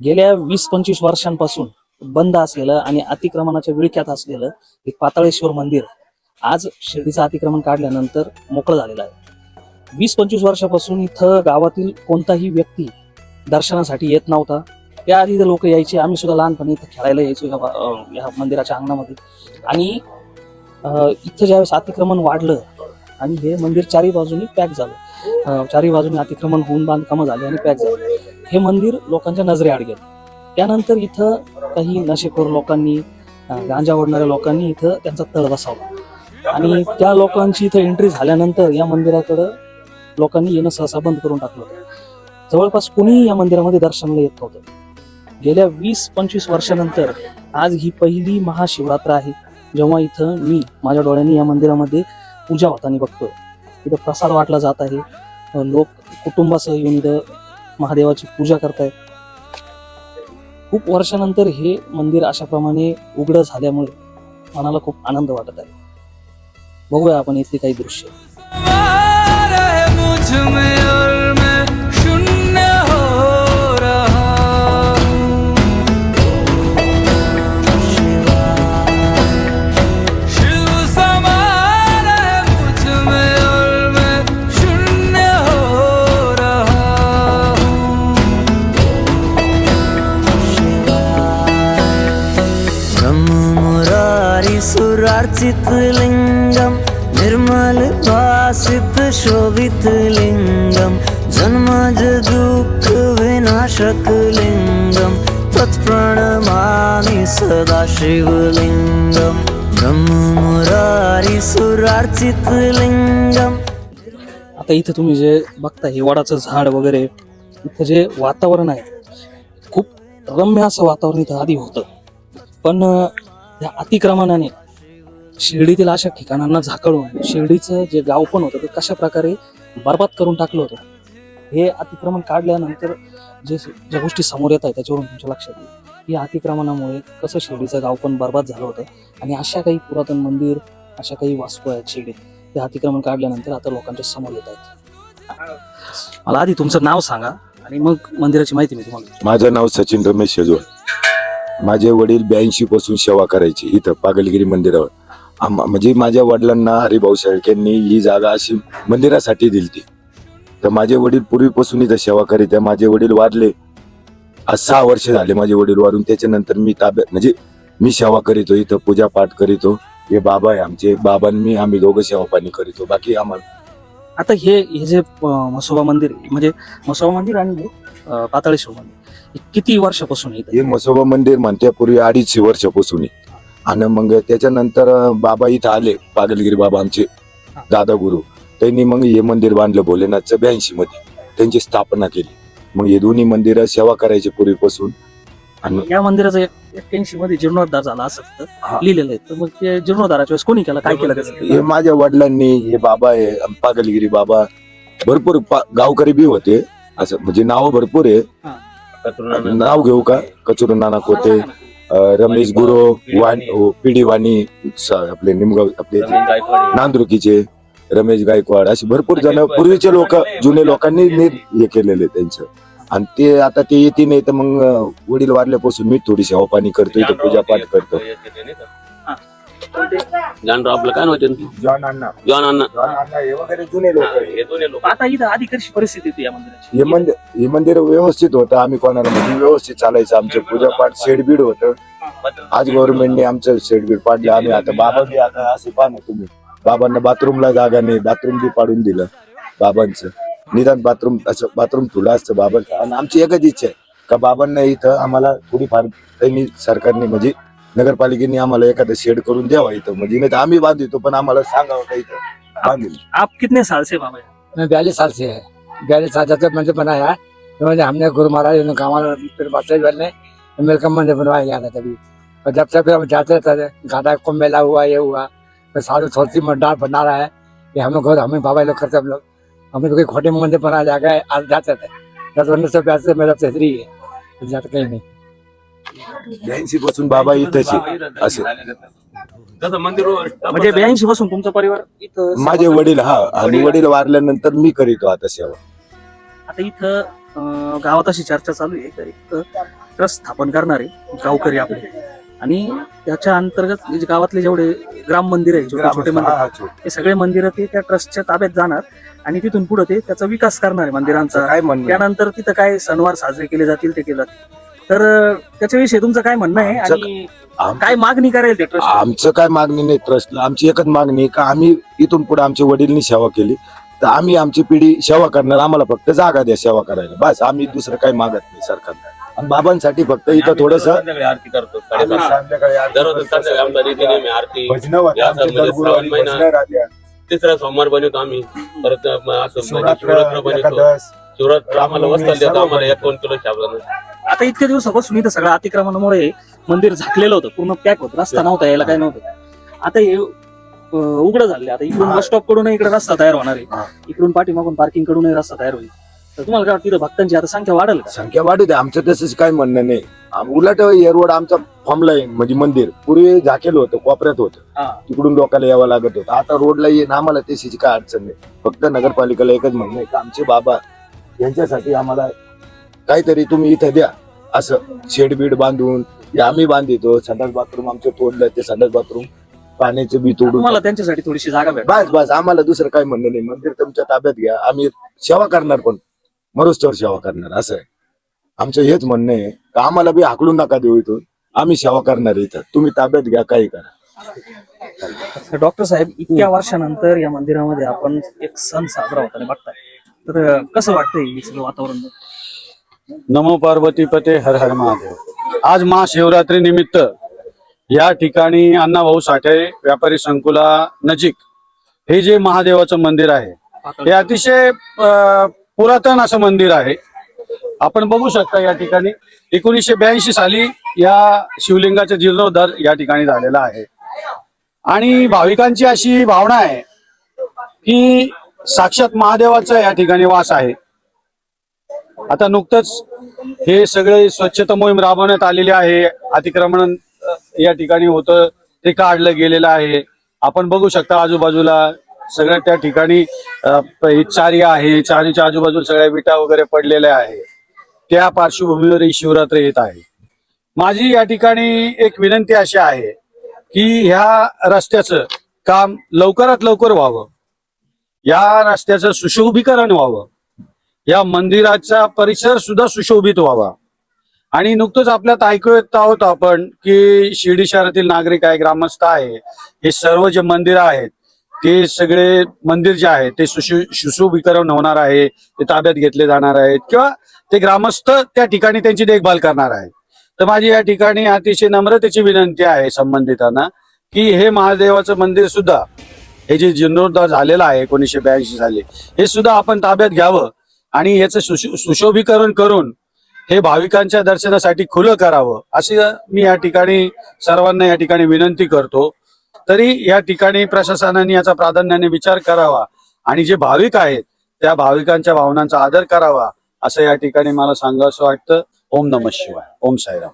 गेल्या वीस पंचवीस वर्षांपासून बंद असलेलं आणि अतिक्रमणाच्या विळख्यात असलेलं एक पाताळेश्वर मंदिर आज शिर्डीचं अतिक्रमण काढल्यानंतर मोकळं झालेलं आहे. वीस पंचवीस वर्षापासून इथं गावातील कोणताही व्यक्ती दर्शनासाठी येत नव्हता. त्याआधी इथं लोक यायचे आम्ही सुद्धा लहानपणी इथं खेळायला यायचो या मंदिराच्या अंगणामध्ये. आणि इथं ज्यावेळेस अतिक्रमण वाढलं आणि हे मंदिर चारी बाजूनी पॅक झालं चारही चारी बाजूने अतिक्रमण होऊन बांधकामं झाली आणि पॅक झाली. हे मंदिर लोकांच्या नजरेआड गेलं. त्यानंतर इथं काही नशेखोर लोकांनी गांजा ओढणाऱ्या लोकांनी इथं त्यांचा तळ बसावला आणि त्या लोकांची इथं एंट्री झाल्यानंतर या मंदिराकडं लोकांनी येणं सहसा बंद करून टाकलं होतं. जवळपास कुणीही या मंदिरामध्ये दर्शनाला येत नव्हतं. गेल्या वीस पंचवीस वर्षानंतर आज ही पहिली महाशिवरात्र आहे जेव्हा इथं मी माझ्या डोळ्यांनी या मंदिरामध्ये पूजा होताना बघतोय. इथं प्रसाद वाटला जात आहे. लोक कुटुंबासह येऊन इथं महादेवाची पूजा करतायत. खूप वर्षानंतर हे मंदिर अशाप्रमाणे उघडं झाल्यामुळे मनाला खूप आनंद वाटत आहे. बघूया आपण इथली काही दृश्य. सुरार्चित लिंगम निर्मल भासित शोभित लिंगम जन्मज दुःख विनाशक लिंगम तत्प्रणमामि सदा शिवलिङ्गं ब्रह्ममुरारी सुरार्चित लिङ्गम् आता इथं तुम्ही जे बघता हे वडाचं झाड वगैरे इथं जे वातावरण आहे खूप रम्य असं वातावरण इथं आधी होतं. पण या अतिक्रमणाने शिर्डीतील अशा ठिकाणांना झाकळून शिर्डीचं जे गाव पण होतं ते कशा प्रकारे बरबाद करून टाकलं होतं हे अतिक्रमण काढल्यानंतर जे ज्या गोष्टी समोर येत आहेत त्याच्यावरून तुमच्या लक्षात येईल. या अतिक्रमणामुळे कसं शिर्डीचं गाव पण बरबाद झालं होतं आणि अशा काही पुरातन मंदिर अशा काही वास्तू आहेत शिर्डीत ते अतिक्रमण काढल्यानंतर आता लोकांच्या समोर येत आहेत. मला आधी तुमचं नाव सांगा आणि मग मंदिराची माहिती मी तुम्हाला माझं नाव सचिन रमेश शेजवळ माझे वडील ब्याऐंशी पासून सेवा करायचे इथं पागलगिरी मंदिरावर. आम- म्हणजे माझ्या वडिलांना हरिभाऊ शेळकेंनी ही जागा अशी मंदिरासाठी दिलती. तर माझे वडील पूर्वीपासून इथं सेवा करीत आहे. माझे वडील वारले. आज सहा वर्ष झाले माझे वडील वारून. त्याच्यानंतर मी ताब्यात म्हणजे मी सेवा करीतो इथं पूजा पाठ करीतो. हे बाबा आहे आमचे. बाबा आणि मी आम्ही दोघं सेवा पाणी करीतो. बाकी आम्हाला आता हे हे जे अं, म्हसोबा मंदिर आहे, म्हणजे म्हसोबा मंदिर आणि हे, अं, पाताळेश्वर मंदिर हे किती वर्षापासून येत हे मसोबा मंदिर म्हणत्यापूर्वी अडीचशे वर्षापासून आहे. आणि मग त्याच्यानंतर बाबा इथं आले पागलगिरी बाबा आमचे दादा गुरु. त्यांनी मग हे मंदिर बांधलं भोलेनाथचं ब्याऐंशी मध्ये. त्यांची स्थापना केली. मग हे दोन्ही मंदिर सेवा करायचे पूर्वीपासून. आणि या मंदिराचं एक एक्क्याऐंशी मध्ये जीर्णोद्धार झाला असं. तिथं लिहिलेलं आहे. तर मग ते जीर्णोद्धाराच्या वेळेस कोणी केलं? काय केलं त्याचं? हे माझ्या वडिलांनी हे बाबा आहे पागलगिरी बाबा. भरपूर पा- गावकरी बी होते. असं म्हणजे नाव भरपूर आहे. नाव घेऊ का? कचुर नाना कोते. रमेश गुरु वाणी पिढी वाणी स- आपले निमगाव आपले नांदुरकीचे रमेश गायकवाड असे भरपूर जण पूर्वीचे लोक जुने लोकांनी हे केलेले त्यांचं. आणि ते आता ते येते नाही तर मग वडील वारल्यापासून मी थोडी सेवा पाणी करतो इथं पूजा पाठ करतो जानराव आपलं काय नव्हते John Anna. John Anna. John Anna हे वगैरे जुने लोक हे दोन्ही लोक. आता इथं आधी कशी परिस्थिती होती या मंदिराची. हे मंदिर हे मंदिर व्यवस्थित होतं. आम्ही कोणाला म्हणजे व्यवस्थित चालायचं. आमचं पूजापाठ शेडबीड होतं. आज गव्हर्नमेंटने आमचं शेडबीड पाडलं. आम्ही आता बाबा बी आता असे पाहा ना तुम्ही. बाबांना बाथरूमला जागा नाही. बाथरूम बी पाडून दिलं बाबांचं. निदान बाथरूम असं बाथरूम ठुलं असतं बाबांचं. आणि आमची एकच इच्छा आहे का बाबांना इथं आम्हाला थोडीफार त्यांनी सरकारने म्हणजे नगरपालिकेने आम्हाला एखादं शेड करून द्यावा इथं. म्हणजे नाही तर आम्ही बांधितो पण आम्हाला सांगावं का इथं? बांधील. आप कितने साल से बाबा यहाँ? मैं बयालीस साल से है. बयालीस साल जब से मंदिर बनाया है तो मुझे हमने गुरु महाराज ने कमाल फिर बादशाह जी ने मेरे का मंदिर बनवाया गया था तभी. और जब से फिर हम जाते रहते थे घाटा को मेला हुआ ये हुआ फिर साधु छोटी मंडार बना रहा है ये हम लोग हमें बाबा लोग करते हम लोग। हमें तो कोई खोटे मंदिर बनाया जाएगा आज जाते थे। दस उन्नीस सौ प्यास से मेरा तेसरी है। जाते कहीं नहीं। ब्याऐंशी पासून बाबा इथंच. असं. म्हणजे ब्याऐंशी पासून तुमचा परिवार इथं माझे वडील हा आणि वडील वारल्यानंतर मी करीतो आता सेवा. आता इथं अं, गावात अशी चर्चा चालू आहे. का एक ट्रस्ट स्थापन करणारे गावकरी आपले. आणि त्याच्या अंतर्गत हे जे गावातले जेवढे ग्राम मंदिर आहे छोटे छोटे मंदिर हे सगळे मंदिरं ते त्या ट्रस्टच्या ताब्यात जाणार आणि तिथून पुढे ते त्याचा विकास करणार आहे मंदिरांचा काय म्हणणं त्यानंतर तिथं काय सणवार साजरे केले जातील ते केले जातील. तर त्याच्याविषयी तुमचं काय म्हणणं आहे? आमचं- आणि आम- काय मागणी करेल ते ट्रस्ट आमचं काय मागणी नाही ट्रस्टला आमची एकच मागणी आहे का आम्ही इथून पुढे आमच्या वडीलनी सेवा केली. तर आम्ही आमची पिढी सेवा करणार आम्हाला फक्त जागा द्या सेवा करायला. बस आम्ही दुसरं काही मागत नाही सरकार आणि बाबांसाठी फक्त इथं थोडस संध्याकाळी आरती करतो. दररोज संध्याकाळी आमचा रीतीने आरती. तिसरा सोमवार बनवतो आम्ही. परत मग असं म्हणजे शिवरात्र बनवतो. शिवरात्र आम्हाला वस्ताला देतो आम्हाला एक दोन किलो शाबदाना. आता इतक्या दिवसापासून इथं सगळं अतिक्रमणामुळे मंदिर झाकलेलं होतं. पूर्ण पॅक होतं. रस्ता नव्हता यायला काय नव्हतं. आता हे उघडं झाले आता इकडून बस स्टॉपकडून इकडे रस्ता तयार होणार. आहे. इकडून पाठीमागून पार्किंगकडून रस्ता तयार होईल. तर तुम्हाला काय वाटतं इथं भक्तांची आता संख्या वाढेल का? संख्या वाढू दे. आमचं तसंच काय म्हणणं नाही. आम- उलट एअरवड आमचा फॉर्मला आहे म्हणजे मंदिर. पूर्वी झाकेलं होतं कोपऱ्यात होतं. हा. तिकडून लोकांना यावं लागत होतं. आता रोडला येईन आम्हाला त्याची काय अडचण नाही. फक्त नगरपालिकेला एकच म्हणणं आहे का आमचे बाबा यांच्यासाठी आम्हाला काहीतरी तुम्ही इथं द्या. असं शेड बीड बांधून हे आम्ही बांधितो संडास बाथरूम आमचं तोडलं ते संडास बाथरूम पाण्याचं बी तोडून तुम्हाला त्यांच्यासाठी थोडीशी जागा भेट बस बस आम्हाला दुसरं काय म्हणणं नाही. मंदिर तुमच्या ताब्यात घ्या. आम्ही सेवा करणार पण. मरुस्तवर सेवा करणार असं आहे. आमचं हेच म्हणणं आहे. का आम्हाला बी हाकलून नका देऊ इथून. आम्ही सेवा करणार इथं. तुम्ही ताब्यात घ्या काही करा. डॉक्टर साहेब इतक्या वर्षानंतर या मंदिरामध्ये आपण एक सण साजरा होताना बघताय. तर कसं वाटतंय हे सगळं वातावरण? नमो पार्वती पते हर हर महादेव. आज महाशिवरात्री निमित्त या ठिकाणी अण्णाभाऊ साठे व्यापारी संकुला नजीक हे जे महादेवाचं मंदिर आहे हे अतिशय पुरातन असं मंदिर आहे. आपण बघू शकता या ठिकाणी एकोणीसशे ब्याऐंशी साली या शिवलिंगाचा जीर्णोद्धार या ठिकाणी झालेला आहे. आणि भाविकांची अशी भावना आहे की साक्षात महादेवाचा या ठिकाणी वास आहे. आता नुकतंच हे सगळे स्वच्छता मोहीम राबवण्यात आलेली आहे. अतिक्रमण या ठिकाणी होतं ते काढलं गेलेलं आहे. आपण बघू शकता आजूबाजूला सगळ्या त्या ठिकाणी चारी आहे. चारीच्या आजूबाजूला सगळ्या विटा वगैरे पडलेल्या आहे. त्या पार्श्वभूमीवर ही शिवरात्र येत आहे. माझी या ठिकाणी एक विनंती अशी आहे की ह्या रस्त्याचं काम लवकरात लवकर व्हावं. या रस्त्याचं सुशोभीकरण व्हावं. या मंदिराचा परिसर सुद्धा सुशोभित व्हावा. आणि नुकतंच आपल्यात ऐकू येत आहोत आपण की शिर्डी शहरातील नागरिक आहे ग्रामस्थ आहे हे सर्व जे मंदिर आहेत ते सगळे मंदिर जे आहे ते सुशोभीकरण होणार आहे ते ताब्यात घेतले जाणार आहेत किंवा ते ग्रामस्थ त्या ठिकाणी त्यांची देखभाल करणार आहेत. तर माझी या ठिकाणी अतिशय नम्रतेची विनंती आहे संबंधितांना की हे महादेवाचं मंदिर सुद्धा हे जे जीर्णोद्धार झालेलं आहे एकोणीसशे ब्याऐंशी साली हे सुद्धा आपण ताब्यात घ्यावं. आणि याचं सुशोभीकरण करून हे भाविकांच्या दर्शनासाठी खुलं करावं अशी मी या ठिकाणी सर्वांना या ठिकाणी विनंती करतो. तरी या ठिकाणी प्रशासनाने याचा प्राधान्याने विचार करावा आणि जे भाविक आहेत त्या भाविकांच्या भावनांचा आदर करावा असं या ठिकाणी मला सांगावं असं वाटतं. ओम नम शिवाय. ओम साईराम.